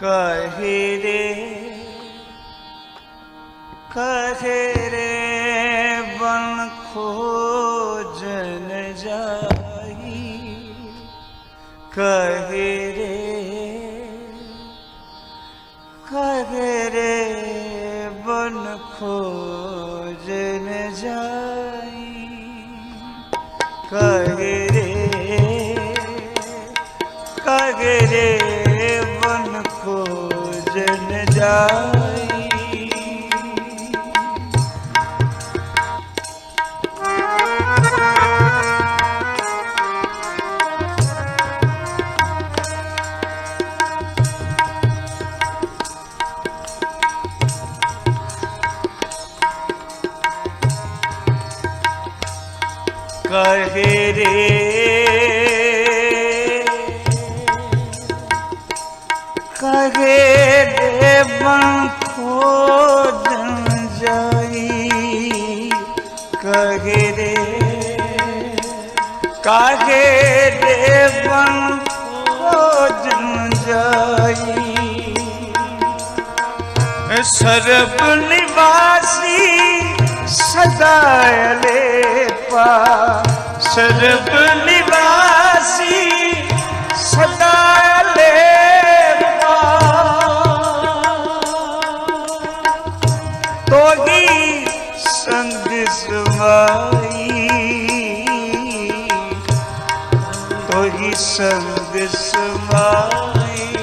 ਕਹੇ ਰੇ ਕਹੇ ਰੇ ਬਨ ਖੋਜਨ ਜਾਈ। ਕਹੇ ਰੇ ਕਹੇ ਰੇ ਬਨ ਖੋਜਨ ਜਾਈ। ਕਹੇ ਰੇ ਕਗਰੇ ਬਨ ਜਾਈ ਕਹੇ ਰੇ ਰੇ ਬਨ ਖੋਜਨ ਜਾਈ, ਕਹੇ ਰੇ ਕਹੇ ਰੇ ਬਨ ਖੋਜਨ ਜਾਈ। ਸਰਬ ਨਿਵਾਸੀ, ਸਦਾ ਅਲੇਪਾ। ਸਰਬ ਨਿਵਾਸੀ, ਸਦਾ ਤੋਗੀ ਸੰਗ ਸਮਾਈ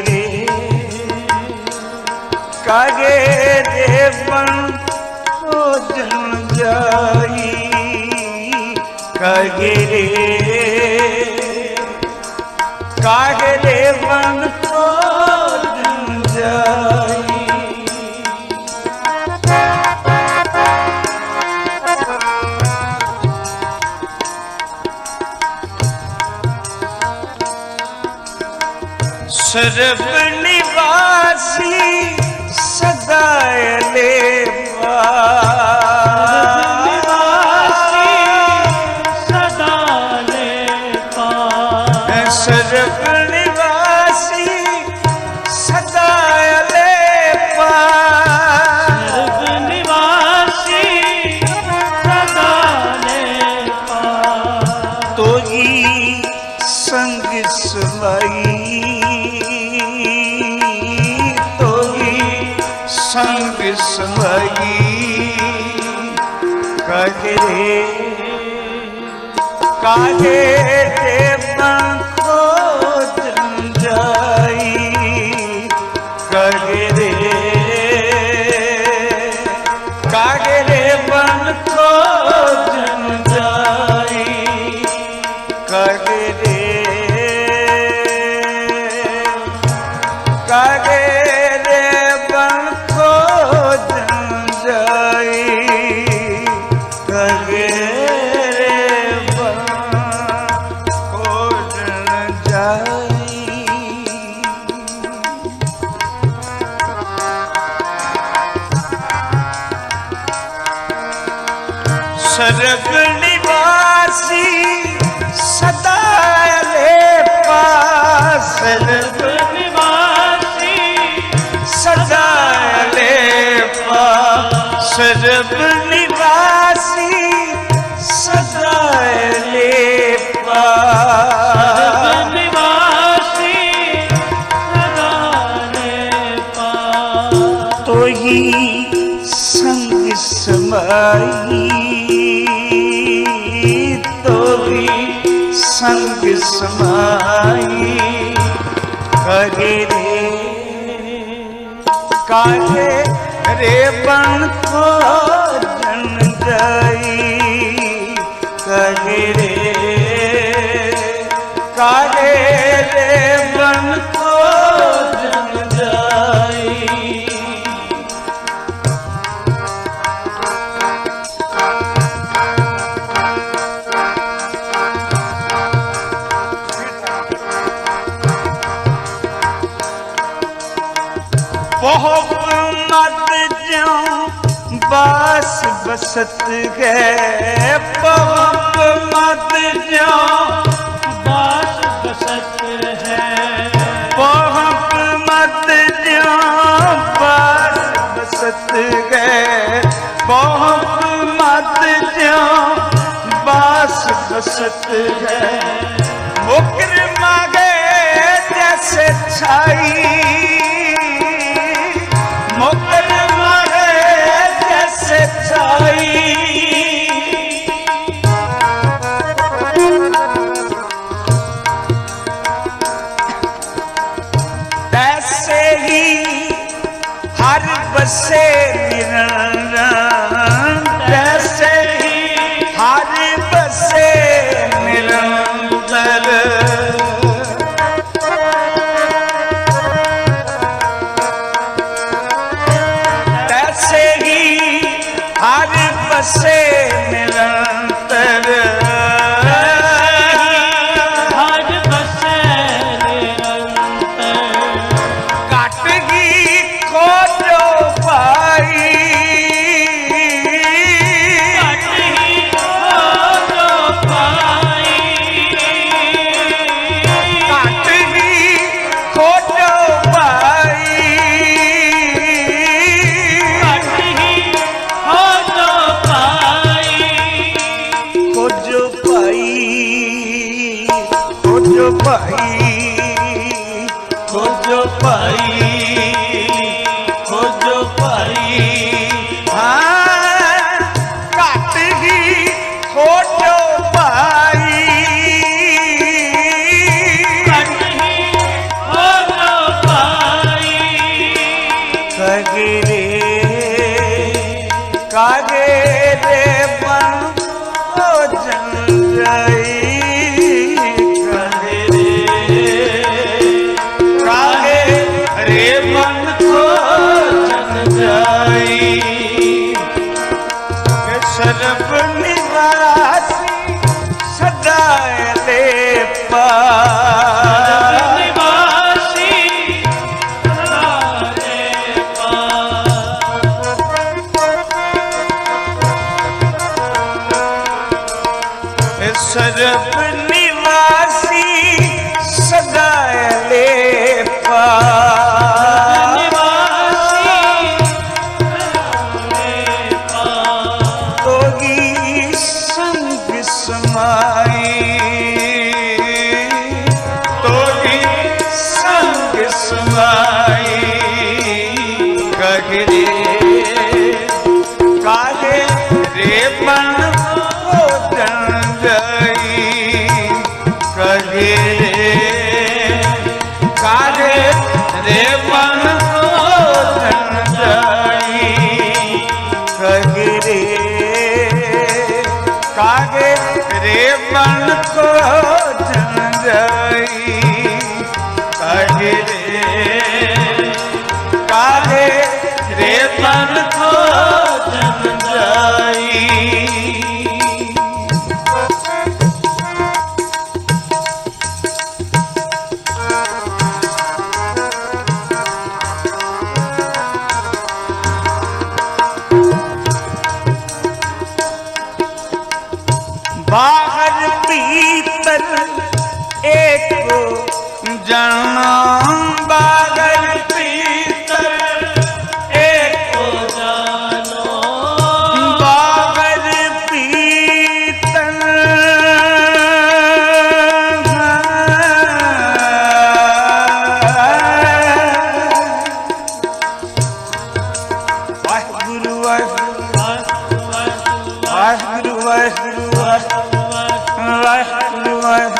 ਰੇ ਕਾਗੇ ਦੇਵਨ ਖੋਜਨ ਜਾਈ ਕਾਗੇ ਰੇ ਕਾਗੇ ਦੇਵਨ ਖੋਜਨ ਸਰਬ ਨਿਵਾਸੀ ਸਦਾ ਅਲੇਪਾ ਸੰਗ ਸਮਾਈ ਕਹੇ ਕਾਹੇ ਦੇਵਾਂ ਖੋਜਨ ਜਾਈ ਕਹੇ ਰੇ ਕਾਹੇ ਦੇਵਾਂ ਖੋਜਨ ਸਰਬ ਨਿਵਾਸੀ ਸਦਾ ਅਲੇਪਾ ਸਰਬ ਨਿਵਾਸੀ ਸਦਾ ਅਲੇਪਾ ਸਰਬ ਨਿਵਾਸੀ ਸਦਾ ਅਲੇਪਾ ਨਿਵਾਸੀ ਸੰਗ ਸਮਾਈ ਕਰੇ ਰੇ ਕਾਹੇ ਰੇ ਬਨ मोहम्मद जो बस बसत है मोहम्मद जो बस बसत है मोहम्मद जो बस बसत है मोहम्मद जो बस बसत है मुकर मागे जैसे छाई ਹਰ ਬਸੇ ਨਿਰੰਜਨ Yeah. ਜਨਮ ਬਾਗਲ ਪੀਤਰ ਏਕੋ ਜਾਨੋ ਬਾਗਲ ਪੀਤਰ ਵਾਹਿਗੁਰੂ ਵਾਹਿਗੁਰੂ ਵਾਹਿਗੁਰੂ ਵਾਹਿਗੁਰੂ ਵਾਹਿਗੁਰੂ ਵਾਹਿਗੁਰੂ ਵਾਹਿਗੁਰੂ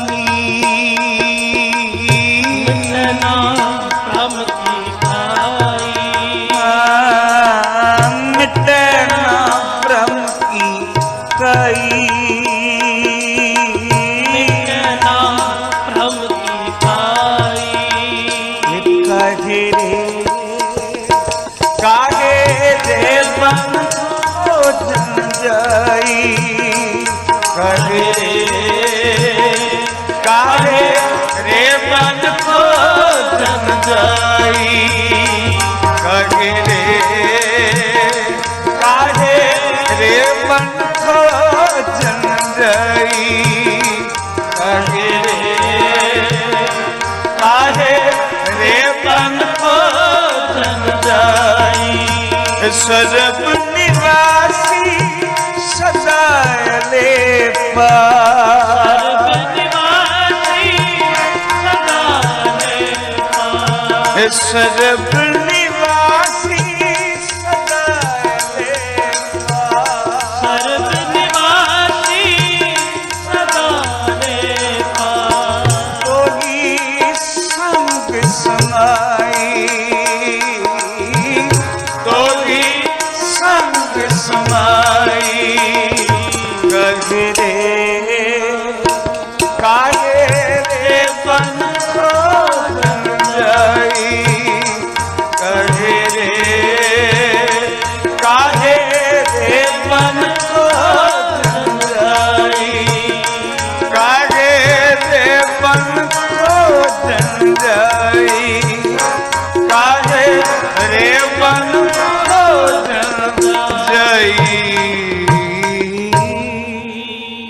ਸਰਬ ਨਿਵਾਸੀ ਸਦਾ ਨਿਰਮਲ ਸਰਬ